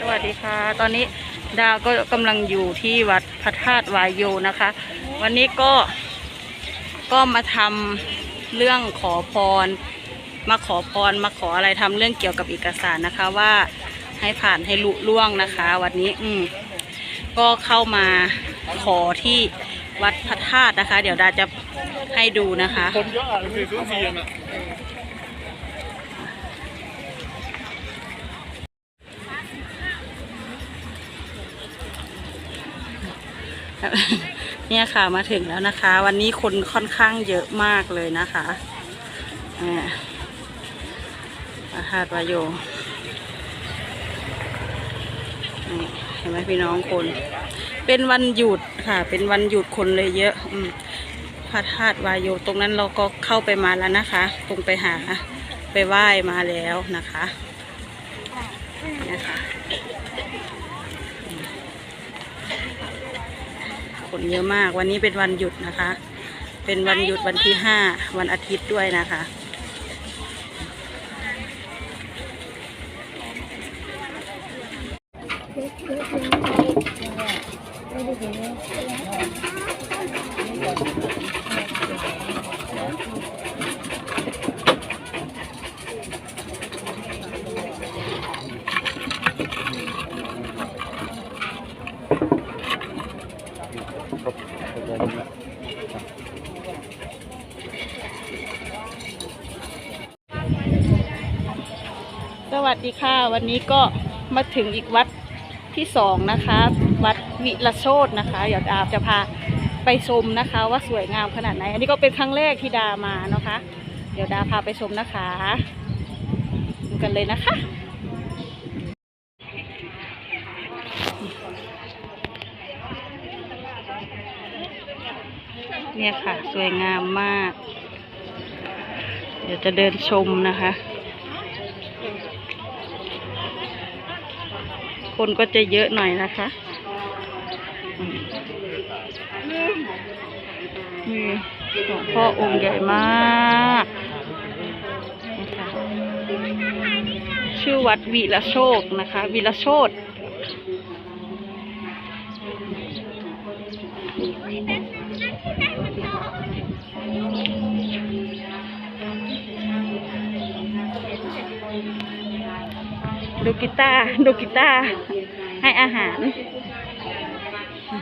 สวัสดีค่ะ ตอนนี้ดาวก็กำลังอยู่ที่วัดพระธาตุวายโยนะคะ วันนี้ก็ก็มาทำเรื่องขอพร มาขอพรมาขออะไรทำเรื่องเกี่ยวกับเอกสารนะคะว่าให้ผ่านให้ลุล่วงนะคะ วันนี้อืมก็เข้ามาขอที่วัดพระธาตุนะคะ เดี๋ยวดาจะให้ดูนะคะคนเยอะอะสี่ศูนย์สี่อะ เนี่ยค่ะมาถึงแล้วนะคะ วันนี้คนค่อนข้างเยอะมากเลยนะคะอาพระธาตุวายโยนี่เห็นไหมพี่น้องคน เป็นวันหยุดค่ะ เป็นวันหยุดคนเลยเยอะ อืมพระธาตุวายโยตรงนั้นเราก็เข้าไปมาแล้วนะคะ ตรงไปหาไปไหว้มาแล้วนะคะนี่ยค่ะ คนเยอะมาก วันนี้เป็นวันหยุดนะคะ เป็นวันหยุดวันที่ห้าวันอาทิตย์ด้วยนะคะ สวัสดีค่ะ วันนี้ก็มาถึงอีกวัดที่สองนะคะ วัดวิรโชตนะคะเดี๋ยวดาจะพาไปชมนะคะ ว่าสวยงามขนาดไหน อันนี้ก็เป็นครั้งแรกที่ดามานะคะ เดี๋ยวดาพาไปชมนะคะดูกันเลยนะคะ เนี่ยค่ะ สวยงามมาก เดี๋ยวจะเดินชมนะคะ คนก็จะเยอะหน่อยนะคะนี่หลวงพ่อองค์ใหญ่มากนะคะชื่อวัดวีระโชคนะคะวีระโชค ดูกีตาร์ดูกีตาร์ให้อาหาร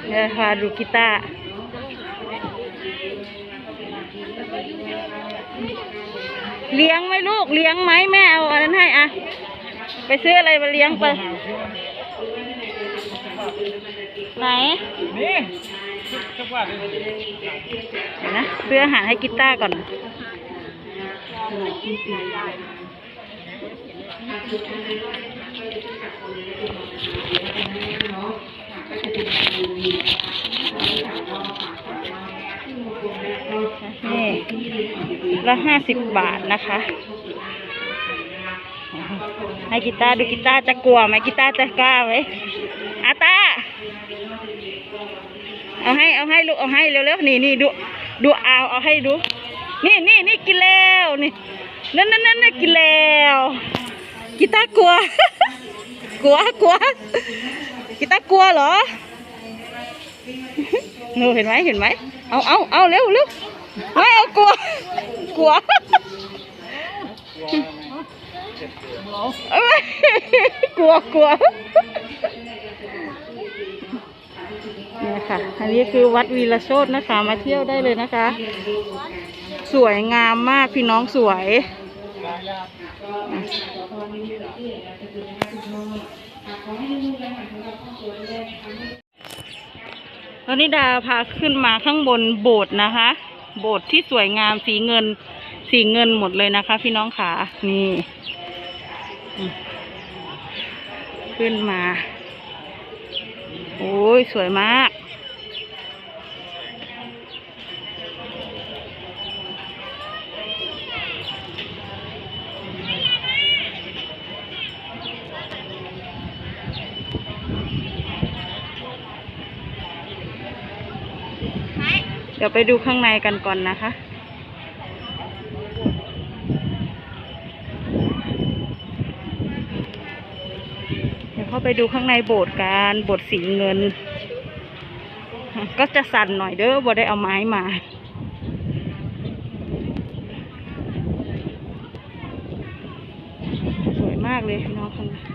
เดี๋ยวพาดูกีตาร์เลี้ยงไหมลูกเลี้ยงไหมแม่เอาอันนั้นให้อะไปซื้ออะไรมาเลี้ยงไป ไหนนี่จะว่านะซื้ออาหารให้กีตาร์ก่อน นี่ละห้าสิบบาทนะคะ ให้กีตาร์ดูกีตาร์จะกลัวไหมกีตาร์จะกล้าไหมอาตา เอาให้เอาให้ลูกเอาให้เร็วๆนี่นี่ดูดูเอาเอาให้ดู นี่นี่นี่กินแล้วนี่นั่นนั่นนั่นกินแล้วกีตาร์กลัว กลัวกลัวกีตาร์กลัวเหรอหนูเห็นไหมเห็นไหมเอาเอาเอาเร็วเร็วไม่เอากลัวกลัวกลัวกลัวเนี่ยค่ะ อันนี้คือวัดวีรโชตนะคะ มาเที่ยวได้เลยนะคะ สวยงามมากพี่น้องสวย ตอนนี้ดาพาขึ้นมาข้างบนโบสถ์นะคะ โบสถ์ที่สวยงามสีเงิน สีเงินหมดเลยนะคะ พี่น้องขานี่ ขึ้นมา โอ้ยสวยมาก ดี๋ยวไปดูข้างในกันก่อนนะคะเข้าไปดูข้างในโบสถ์กันโบสถ์สีเงิน ก็จะสั่นหน่อยเด้อบ่ได้เอาไม้มาสวยมากเลยน้องข้างใน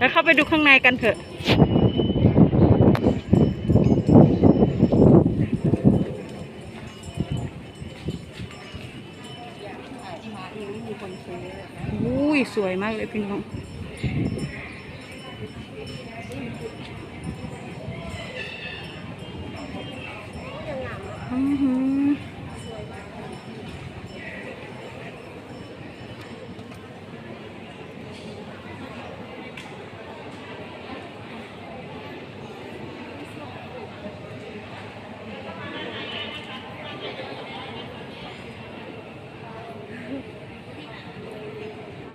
แล้วเข้าไปดูข้างในกันเถอะ อุ้ยสวยมากเลยพี่น้องอือหือ